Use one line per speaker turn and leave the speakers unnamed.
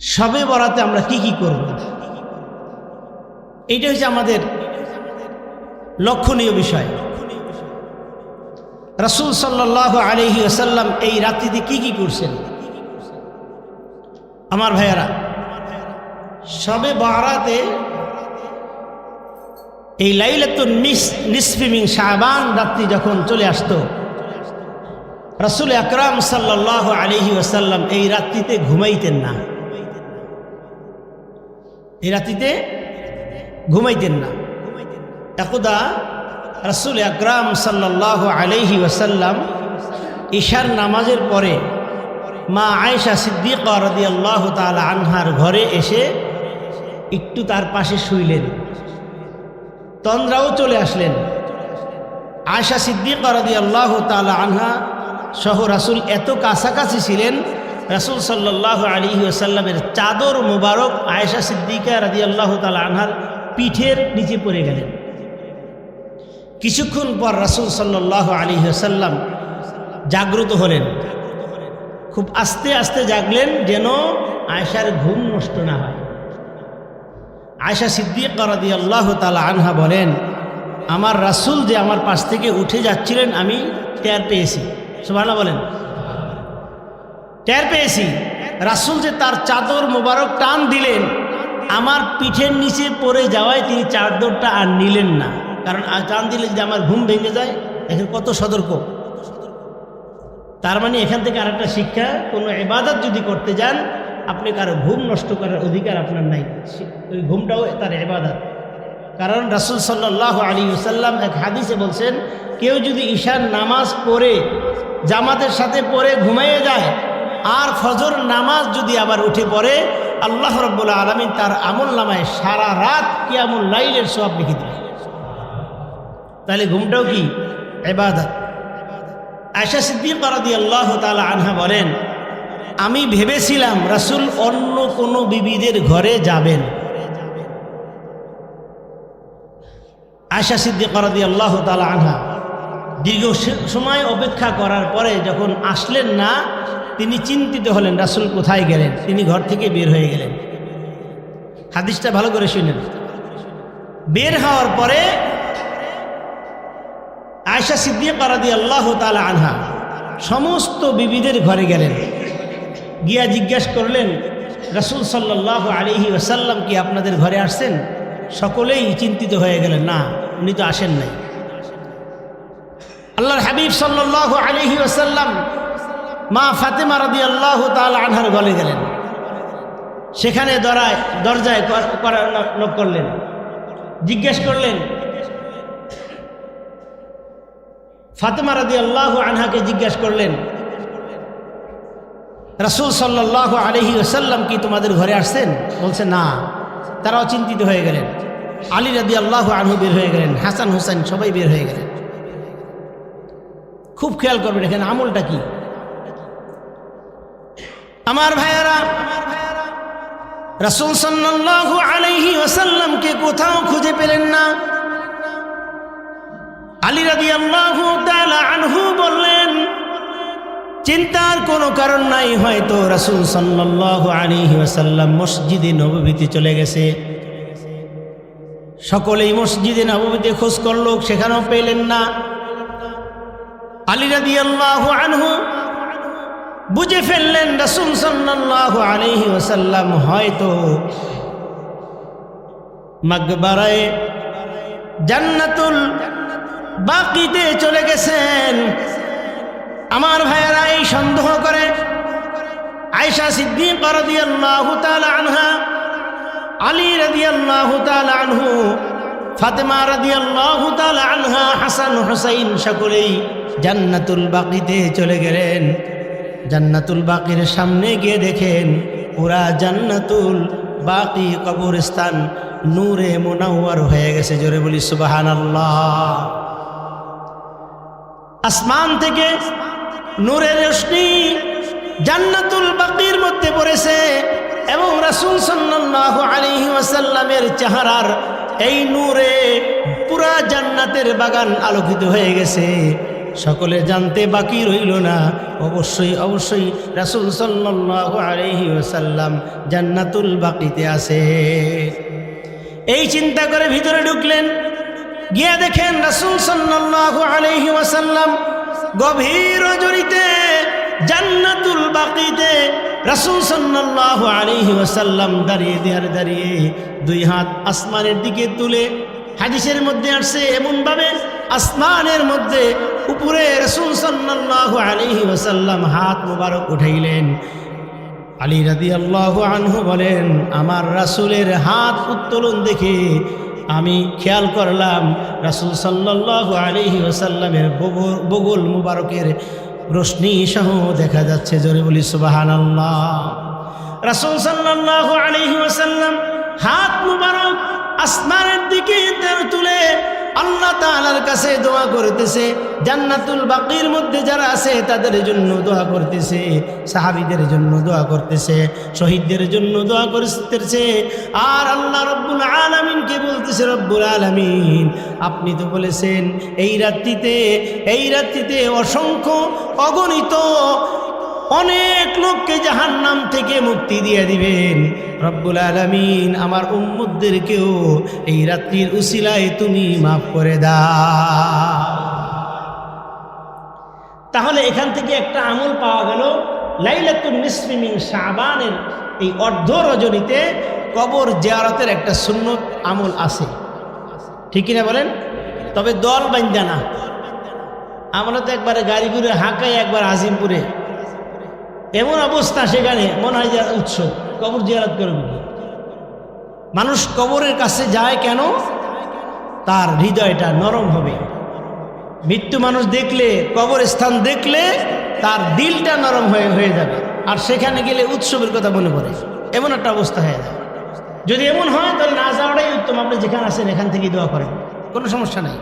সবে বরাতে আমরা কি কি করব? এইটা হচ্ছে আমাদের লক্ষণীয় বিষয়। রাসুল সাল্লাহ আলহি আসাল্লাম এই রাত্রিতে কি কি করছেন? আমার ভাইয়ারা, সবে বারাতে এই লাইলাতুন নিস নিসফিমিং শাহবান রাত্রি যখন চলে আসতো, রাসুল আকরাম সাল্লাহ আলহি আসাল্লাম এই রাত্রিতে ঘুমাইতেন না। এই রাত্রিতে ঘুমাইতেন না। একদা রাসুল আকরাম সাল্লাহ আলহি ওয়াসাল্লাম ঈশার নামাজের পরে মা আয়েশা সিদ্দিক রদি আল্লাহ তালা আনহার ঘরে এসে একটু তার পাশে শুইলেন। তন্দ্রাও চলে আসলেন। আয়সা সিদ্দিকা রদি আল্লাহ তালা আনহা সহ রাসুল এত কাছাকাছি ছিলেন রাসুল সাল্লাহ আলী আসাল্লামের চাদর মুবারক আয়েশা সিদ্দিকা রাজি আল্লাহ তালা আনহার পিঠের নিচে পড়ে গেলেন। কিছুক্ষণ পর রাসুল সাল্লাহ আলী আসাল্লাম জাগ্রত হলেন। খুব আস্তে আস্তে জাগলেন যেন আয়সার ঘুম নষ্ট না হয়। আয়সা সিদ্দিক রাদি আল্লাহ তালা আনহা বলেন, আমার রাসুল যে আমার পাশ থেকে উঠে যাচ্ছিলেন, আমি টের পেয়েছি। সুবানা বলেন। টের পেয়েছি। রাসুল যে তার চাদর মোবারক টান দিলেন, আমার পিঠের নিচে পড়ে যাওয়ায় তিনি চাদরটা আর নিলেন না। কারণ টান দিলে যদি আমার ঘুম ভেঙে যায় এখন কত সতর্ক। তার মানে এখান থেকে আরেকটা শিক্ষা, কোনো এবাদত যদি করতে যান, আপনি কারও ঘুম নষ্ট করার অধিকার আপনার নাই। ওই ঘুমটাও তার এবাদত কারণ রাসুল সাল্লাহ আলী সাল্লাম এক হাদিসে বলছেন, কেউ যদি ঈশার নামাজ পড়ে, জামাতের সাথে পড়ে ঘুমাইয়ে যায় আর ফজর নামাজ যদি আবার উঠে পড়ে, আল্লাহ রব্বুল্লা আলমিন তার আমল নামায় সারা রাত কি আমল লাইলের সব লিখে দেবে তাহলে ঘুমটাও কি? এবাদত আয়সা সিদ্দিক দিয়ে আল্লাহ তালা আনহা বলেন, আমি ভেবেছিলাম রাসুল অন্য কোনো বিবিদের ঘরে যাবেন। আয়সা সিদ্দিক দিয়ে আল্লাহ তালা আনহা দীর্ঘ সময় অপেক্ষা করার পরে যখন আসলেন না তিনি চিন্তিত হলেন, রাসুল কোথায় গেলেন? তিনি ঘর থেকে বের হয়ে গেলেন। হাদিসটা ভালো করে শুনেন। বের হওয়ার পরে আয়সা সিদ্দিক রাদি আল্লাহ তালা আনহা সমস্ত বিবিদের ঘরে গেলেন। গিয়া জিজ্ঞেস করলেন, রাসুল সাল্লাহ আলিহি ওসাল্লাম কি আপনাদের ঘরে আসছেন? সকলেই চিন্তিত হয়ে গেলেন, না, উনি তো আসেন নাই। আল্লাহর হাবিব সাল্লাহ আলিহি ওসাল্লাম মা ফাতেমা রাদি আল্লাহ তাল আনহার গলে গেলেন। সেখানে দরায় দরজায় নক করলেন। জিজ্ঞেস করলেন, ফাতেমা রাদি আল্লাহ আনহাকে জিজ্ঞেস করলেন, রাসুল সাল্লাহ আলহি ওসাল্লাম কি তোমাদের ঘরে আসছেন? বলছে, না। তারাও চিন্তিত হয়ে গেলেন। আলী রাদি আল্লাহ আনহু বের হয়ে গেলেন। হাসান, হুসাইন সবাই বের হয়ে গেলেন। খুব খেয়াল করবেন, এখানে আমলটা কি? আমার ভাইয়ারা, রাসুল সাল্লাহ আলহি ওসাল্লামকে কোথাও খুঁজে পেলেন না। আলী রাদি আল্লাহ আনহু বললেন, চিন্তার কোনো কারণ নাই, হয়তো রাসুল সাল্লাহ আলী ওসাল্লাম মসজিদে নবীতে চলে গেছে। সকলেই মসজিদে নবীতে খোঁজ করল, সেখানেও পেলেন না। আলী রাদি আল্লাহ আনহু বুঝে ফেললেন রাসুল সাল্লাহ আলহি ওসাল্লাম হয়তো মাকবারায় জান্নাতুল বাকিতে চলে গেছেন। আমার ভাইয়েরা এই সন্দেহ করে। আয়সা সিদ্দিক আনহা, আলী রাদিয়াল্লাহু তাআলা আনহু, ফাতেমা রাদিয়াল্লাহু তাআলা আনহা, হাসান হুসাইন সকলেই জান্নাতুল বাকিতে চলে গেলেন। জান্নাতুল বাকির সামনে গিয়ে দেখেন পুরা জান্নাতুল বাকি কবরস্থান নূরে মোনাওয়ার হয়ে গেছে। জোরে বলি, সুবহানাল্লাহ। আসমান থেকে নূরের রশ্মি জান্নাতুল বাকির মধ্যে পড়েছে এবং রাসুল সাল্লাহ আলহি ওয়াসাল্লামের চেহারার এই নূরে পুরা জান্নাতের বাগান আলোকিত হয়ে গেছে। সকলে জানতে বাকি রইল না। অবশ্যই অবশ্যই রাসুল সাল্লাহ আলহি ওসাল্লাম জান্নাতুল বাকিতে আছে। এই চিন্তা করে ভিতরে ঢুকলেন। গিয়া দেখেন রাসুল সাল্লাহ আলহি ওয়াসাল্লাম গভীর রজনীতে জান্নাতুল বাকিতে রাসুল সাল্লাহ আলহি ওয়াসাল্লাম দাঁড়িয়ে দেয়ার দাঁড়িয়ে দুই হাত আসমানের দিকে তুলে হাদিসের মধ্যে আসছে, এমনভাবে আসমানের মধ্যে উপরে রসুল সাল্লাহ আলহি ওয়াসাল্লাম হাত মোবারক উঠাইলেন। আলী রাদি আল্লাহ আনহু বলেন, আমার রাসুলের হাত উত্তোলন দেখে আমি খেয়াল করলাম, রাসুল সাল্লাহ আলহি ওসাল্লামের বগুল মুবারকের রোশনি সহ দেখা যাচ্ছে জোরে বলি সুবাহান আল্লাহ রাসুল সাল্লাহ আলহি ওসাল্লাম হাত মুবারক তুলে আল্লাহ তালার কাছে দোয়া করতেছে, জান্নাতুল বাকির মধ্যে যারা আছে তাদের জন্য দোয়া করতেছে, সাহাবিদের জন্য দোয়া করতেছে, শহীদদের জন্য দোয়া করতেছে। আর আল্লাহ রব্বুল আলমিনকে বলতেছে, রব্বুল আলমিন, আপনি তো বলেছেন, এই রাত্রিতে এই রাত্রিতে অসংখ্য অগণিত অনেক লোককে জাহান নাম থেকে মুক্তি দিয়ে দিবেন। রব্বুল আলমিন আমার উম্মুদদেরকেও এই রাত্রির উসিলায় তুমি মাফ করে দাও। তাহলে এখান থেকে একটা আমল পাওয়া গেল লাইলাতুল নিসমিমিন শাবানের এই অর্ধ রজনীতে কবর জিয়ারতের একটা সুন্নত আমল আছে। ঠিক কিনা বলেন? তবে দল বান্ধা না। আমরা তো একবারে গাড়ি হাঁকাই একবার আজিমপুরে এমন অবস্থা সেখানে, মনে হয় যে উৎসব, কবর জিয়ারত করবে মানুষ কবরের কাছে যায় কেন? তার হৃদয়টা নরম হবে। মৃত্যু মানুষ দেখলে কবর স্থান দেখলে তার দিলটা নরম হয়ে হয়ে যাবে। আর সেখানে গেলে উৎসবের কথা মনে পড়ে। এমন একটা অবস্থা হয়ে যায়। যদি এমন হয়, তাহলে না যাওয়াটাই উত্তম। আপনি যেখানে আছেন, এখান থেকেই দোয়া করেন। কোনো সমস্যা নাই।